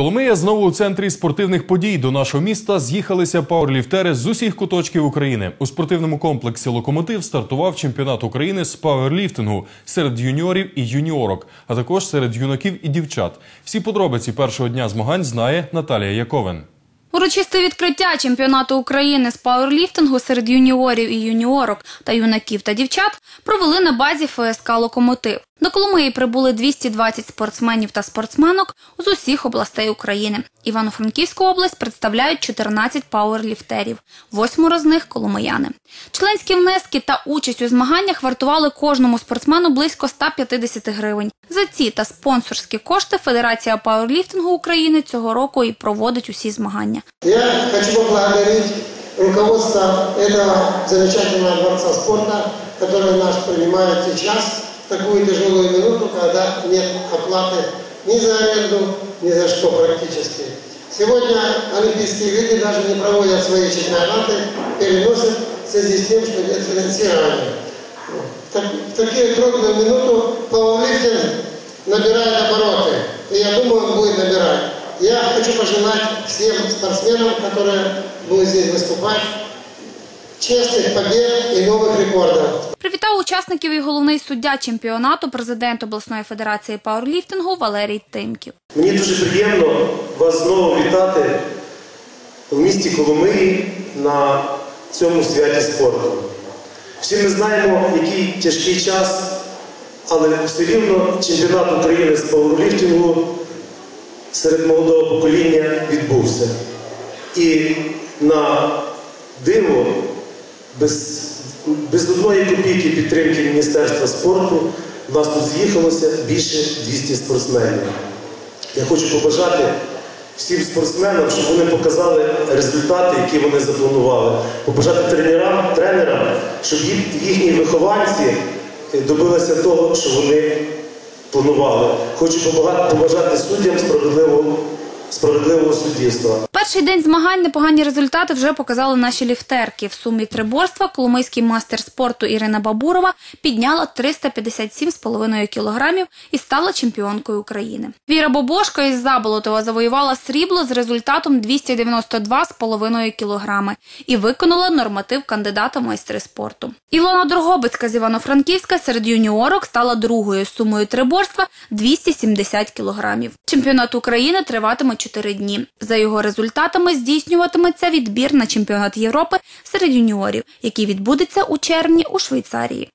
Коломия знову у центрі спортивних подій. До нашого міста з'їхалися пауерліфтери з усіх куточків України. У спортивному комплексі Локомотив стартував чемпіонат України з пауерліфтингу серед юніорів і юніорок, а також серед юнаків і дівчат. Всі подробиці першого дня змагань знає Наталія Яковен. Урочисте відкриття чемпіонату України з пауерліфтингу серед юніорів і юніорок та юнаків та дівчат провели на базі ФСК «Локомотив». До Коломиї прибули 220 спортсменів та спортсменок з усіх областей України. Івано-Франківську область представляють 14 пауерліфтерів, восьмеро з них – коломияни. Членські внески та участь у змаганнях вартували кожному спортсмену близько 150 гривень. За ці та спонсорські кошти Федерація пауерліфтингу України цього року і проводить усі змагання. Я хочу поблагодарить руководство этого замечательного дворца спорта, который нас сейчас в такую тяжелую минуту, когда нет оплаты ни за аренду, ни за что практически. Сегодня олимпийские виды даже не проводят свои чемпионаты, переносят в связи с тем, что нет финансирования. Так- В такую трудную минуту пауэрлифтинг набирает обороты. И я думаю, он будет набирать. Я хочу пожелать всем спортсменам, которые будут здесь выступать, честных побед и новых рекордов. Привітав учасників і головний суддя чемпіонату, президент обласної федерації пауерліфтингу Валерій Тимків. Мені дуже приємно вас знову вітати в місті Коломиї на цьому святі спорту. Всі ми знаємо, який тяжкий час, але все рівно чемпіонат України з пауерліфтингу серед молодого покоління відбувся. І на диво, без, без одної копійки підтримки Міністерства спорту, в нас тут з'їхалося більше 200 спортсменів. Я хочу побажати всім спортсменам, щоб вони показали результати, які вони запланували. Побажати тренерам, тренерам, щоб їхні вихованці е, добилися того, що вони планували. Хочу побажати суддям справедливого, справедливого суддівства. Перший день змагань непогані результати вже показали наші ліфтерки. В сумі триборства коломийський мастер спорту Ірина Бабурова підняла 357,5 кілограмів і стала чемпіонкою України. Віра Бобошко із Заболотова завоювала срібло з результатом 292,5 кілограми і виконала норматив кандидата в майстри спорту. Ілона Дрогобицька з Івано-Франківська серед юніорок стала другою сумою триборства 270 кілограмів. Чемпіонат України триватиме 4 дні. За його результатами здійснюватиметься відбір на чемпіонат Європи серед юніорів, який відбудеться у червні у Швейцарії.